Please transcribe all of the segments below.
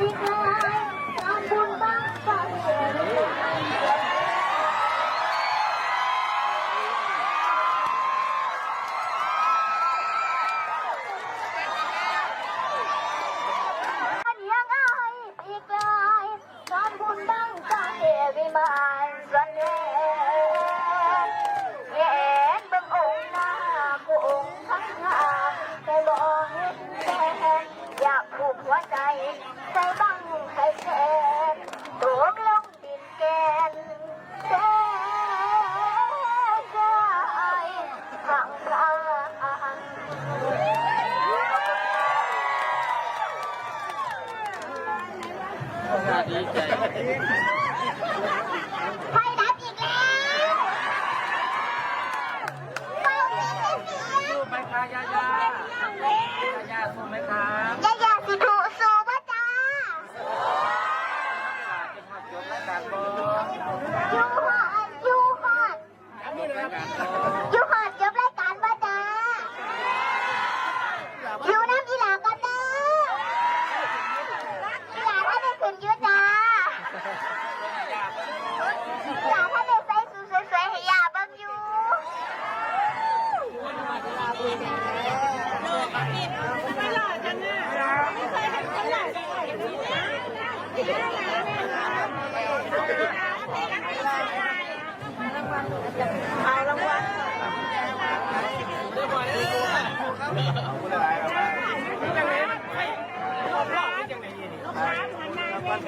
อีกแล้วทำบุญบ้างไฟเอ่ยเลี้ยงไอ้ปีกลายทำบุญบ้างใจวิมาน ดีใจไฟดับอีกแล้วเฝ้าเสียเสียสู้ไหมคะยา ยายาสู้ไหมครับ อย่าอย่าสิถูสูบะจ้า เป็นมาจบรายการบอ ยูฮอดยูฮอด รายการบอ ยูฮอดจบรายการบะจ้ายูน้ำอีหลากันเด้ออีหลาถ้าได้ขึ้นยูจ้าอีหลาถ้าได้ใส่สูทสวยๆให้ยาเบังยู วัน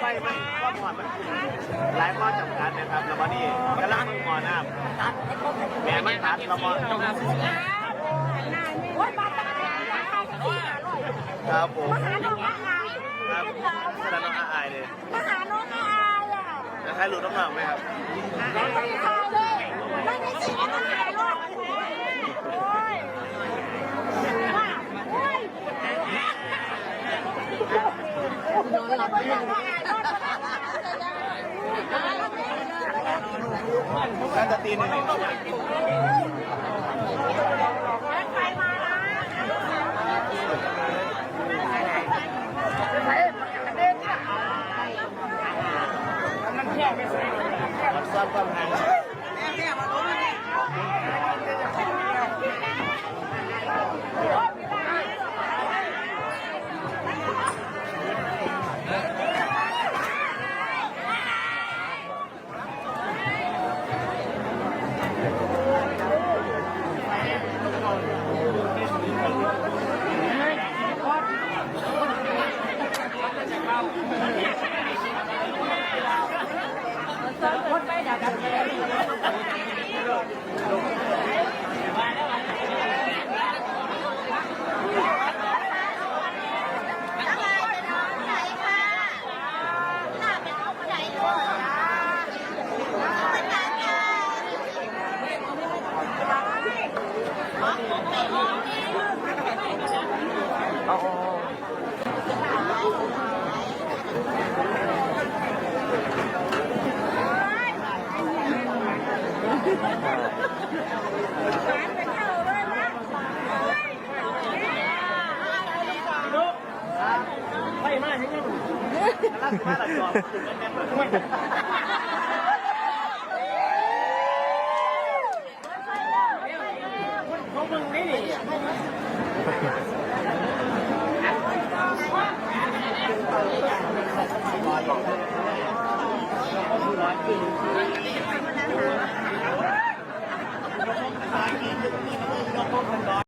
ไฟมันก็หมดมันหลายข้อจำกัดนะครับแล้ววันนี้กำลังมึงหมอน้ำแม่ไมันตัดเราหมอครับผม ครับแสดงน้องอาอายเลยมาหาน้องอาอายอะจะให้รู้น้องๆไหมครับไม่ได้ถ่ายเลยไม่ได้สิไม่ได้ถ่ายหรอกโอ้ยว่าโอ้ยนอนหลับไม่ได้น่าจะตีหนึ่ง Tá, tá. ล่าสุดมาหลังจอของมึงนี่นี่เ